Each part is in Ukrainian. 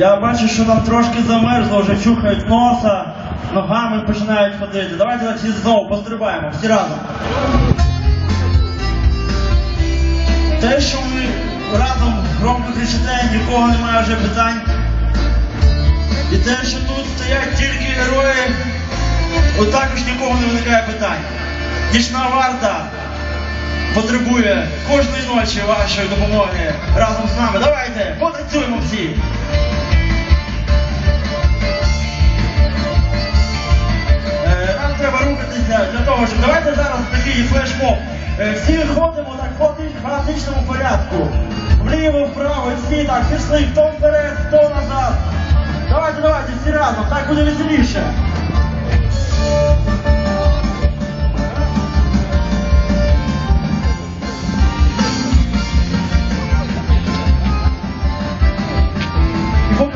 Я бачу, що нам трошки замерзло, вже чухають носа, ногами починають ходити. Давайте всі знову пострибаємо, всі разом. Те, що ви разом громко кричите, нікого немає вже питань. І те, що тут стоять тільки герої, от також нікого не виникає питань. Нічна варта потребує кожної ночі вашої допомоги разом з нами. Давайте, потанцюємо всі. Всі ходимо так в хаотич- хаотичному порядку. Вліво, вправо, всі так пішли, хто вперед, хто назад. Давайте, давайте, всі разом, так буде веселіше.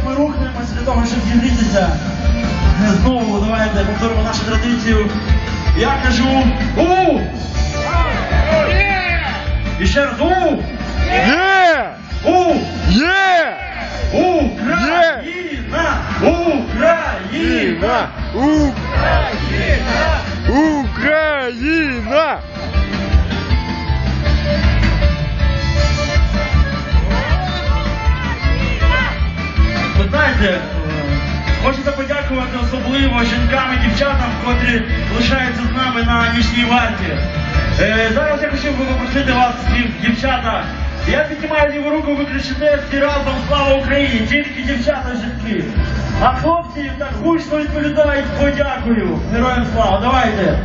Ми рухаємося для того, щоб зігрітися, е, знову давайте повторимо нашу традицію. Я кажу у! І ще раз у! Є! У! Є! Україна! Україна! Україна! Україна! Ви знаєте, е, хочеться подякувати особливо жінкам і дівчатам, котрі лишаються з нами на нічній варті. Е, зараз я хотів би попросити вас, дів- дівчата. Я піднімаю ліву руку, ви кричите всі разом слава Україні, тільки дівчата жінки. А хлопці так гучно відповідають подякую. Героям слава, давайте.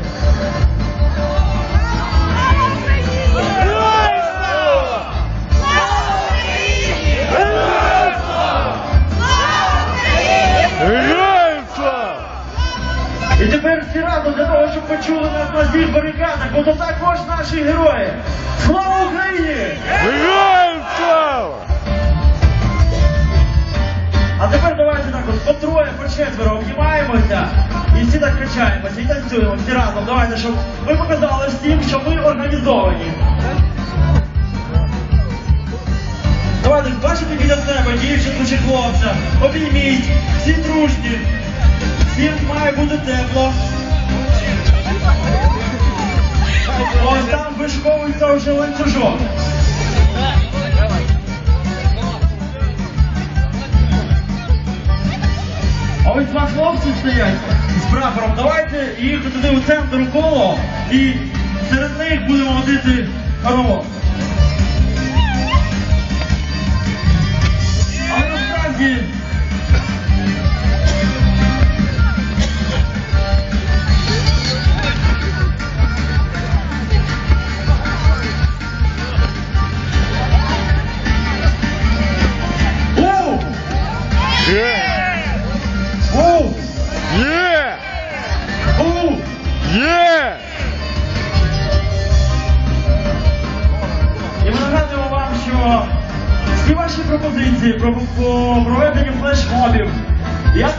Наші герої. Слава Україні! Героям слава! А тепер давайте так от по троє, по четверо обнімаємося і всі так качаємося і танцюємо всі разом. Давайте, щоб ми показали всім, що ми організовані. Давайте, бачите біля себе дівчинку чи хлопця, обійміть, всі дружні, всім має бути тепло. Вишковується вже ланцюжок. А ось два хлопці стоять з прапором. Давайте їх туди у центр коло і серед них будемо водити хоровод. Але. Є! І ми нагадуємо вам, що всі ваші пропозиції про, про проведення флешмобів, як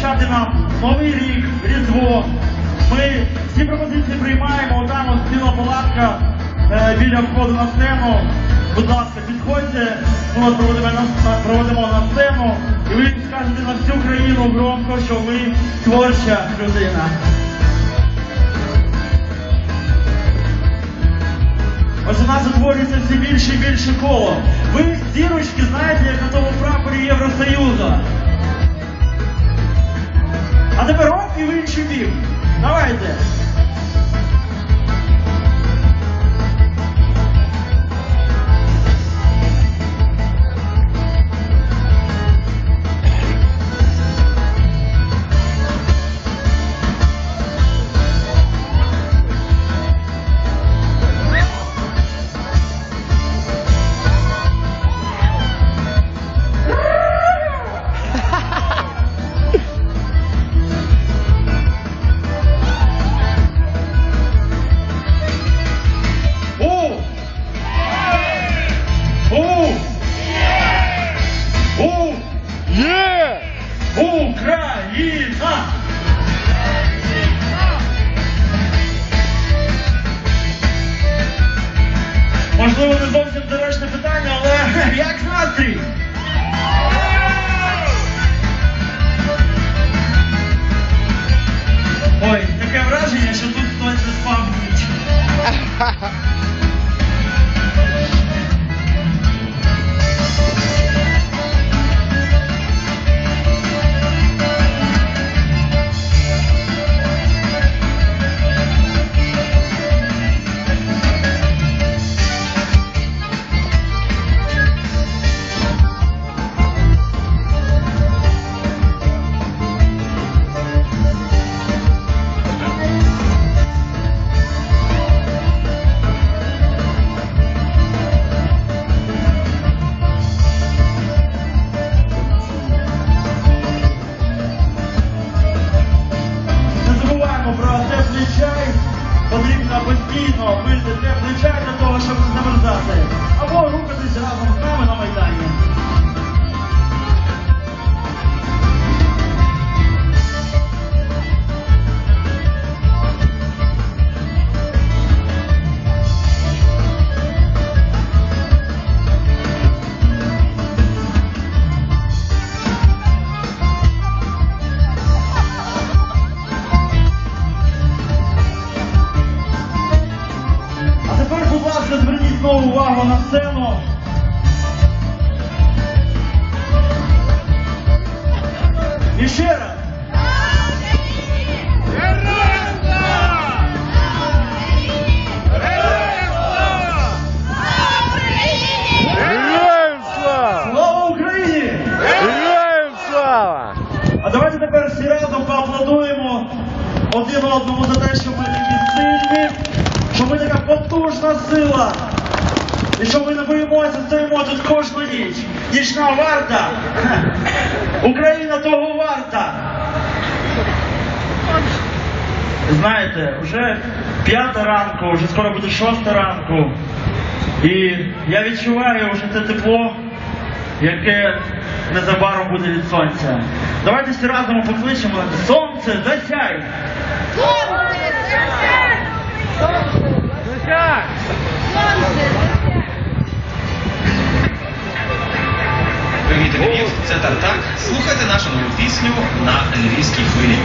зустрічати нам Новий рік, Різдво, ми всі пропозиції приймаємо, отам от ціла палатка е, біля входу на сцену. Будь ласка, підходьте, ми вас проводимо на, проводимо на сцену, і ви скажете на всю країну громко, що ви творча людина. У нас утворюється все більше і більше коло. Ви зірочки знаєте, як на тому прапорі Євросоюзу. А тепер оп і в інший бік. Давайте. Україна! Можливо, не зовсім доречне питання, але як настрій? на сцену. І ще раз. А давайте тепер всі разом поаплодуємо один одному за те, що ми такі сильні, що ми така потужна сила. І що ми не боїмося, стоїмо тут кожну ніч. Нічна варта. Україна того варта. Знаєте, вже п'ята ранку, вже скоро буде шоста ранку. І я відчуваю вже це тепло, яке незабаром буде від сонця. Давайте всі разом покличемо сонце, засяй! Привіт, Львів, це Тартак. Слухайте нашу нову пісню на львівській хвилі.